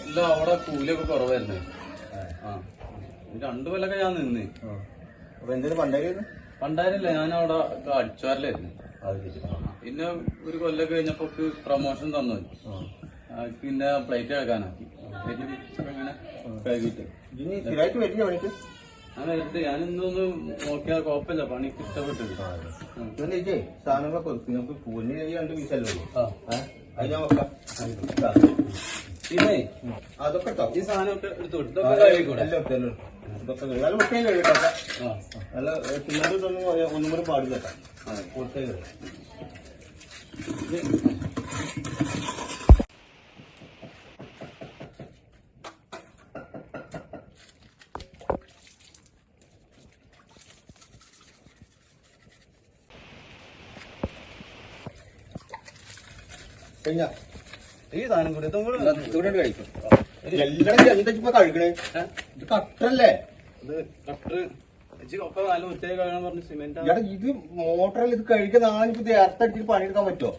ഇല്ല അവിടെ കൂലിയൊക്കെ കുറവായിരുന്നേ ആ. രണ്ടു കൊല്ലൊക്കെ ഞാൻ നിന്ന്. പണ്ടായിരുന്നില്ല ഞാൻ അവിടെ ശരി. പിന്നെ ഒരു കൊല്ലൊക്കെ കഴിഞ്ഞപ്പോ പ്രൊമോഷൻ തന്നു. പിന്നെ പ്ലേറ്റ് കഴുകാനാക്കി. ഞാനിന്നൊന്ന് കഴുകിട്ട് ഞാൻ ഇന്നൊന്ന് നോക്കിയാൽ കുഴപ്പമില്ല പണിക്ക് ഇഷ്ടപ്പെട്ടിട്ടുണ്ട് സാധനങ്ങളൊക്കെ നമുക്ക് പൂവിന് ഈ രണ്ട് പീസല്ലോ? അത് ഞാൻ നോക്കാം. പിന്നെ. അതൊക്കെ ഇട്ടോ ഈ സാധനമൊക്കെ എടുത്തു ഇതൊക്കെ കഴുകിക്കൂടെ എല്ലാം ഇട്ടോ, എല്ലാം ഇട്ടോ. ഇതൊക്കെ കഴുകി. നല്ല വൃത്തിയായി കഴുകട്ടോ ആ നല്ല തിന്നാലും ഇതൊന്നും ഒന്നും കൂടി പാടില്ല കേട്ടോ അതെ. വൃത്തിയായി കഴുകി. കഴിഞ്ഞാ ഈ സാധനം കൂടി ഇതും കൂടി ഇതുകൂടെ കഴിക്കും. എല്ലാം എന്താ ഇപ്പൊ കഴിക്കണേ ഇത് കട്ടറ്. ഇത് മോട്ടറിൽ ഇത് നാലിപ്പോ ഇത് പണി പണിയെടുക്കാൻ പറ്റുമോ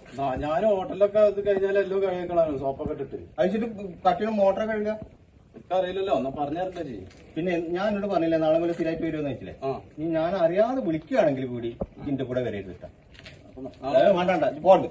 ഞാൻ ഹോട്ടലിലൊക്കെ ഇത് കഴിഞ്ഞാൽ എല്ലാം കഴുകിക്കളാണ് സോപ്പൊക്കെ ഇട്ടിട്ട്. അയച്ചിട്ട് കട്ടിയുടെ മോട്ടർ കഴുകുക അറിയില്ലല്ലോ എന്നാ പറഞ്ഞിരണ്ടേ ചെയ്യും പിന്നെ ഞാൻ എന്നോട് പറഞ്ഞില്ല നാളെ മുതൽ സ്ഥിരമായിട്ട് വരുമെന്ന് വെച്ചില്ലേ ഇനി നീ ഞാൻ അറിയാതെ വിളിക്കുകയാണെങ്കിൽ കൂടി ഇതിന്റെ കൂടെ വരരുത് കേട്ടോ വേണ്ട വേണ്ട പോണ്ട്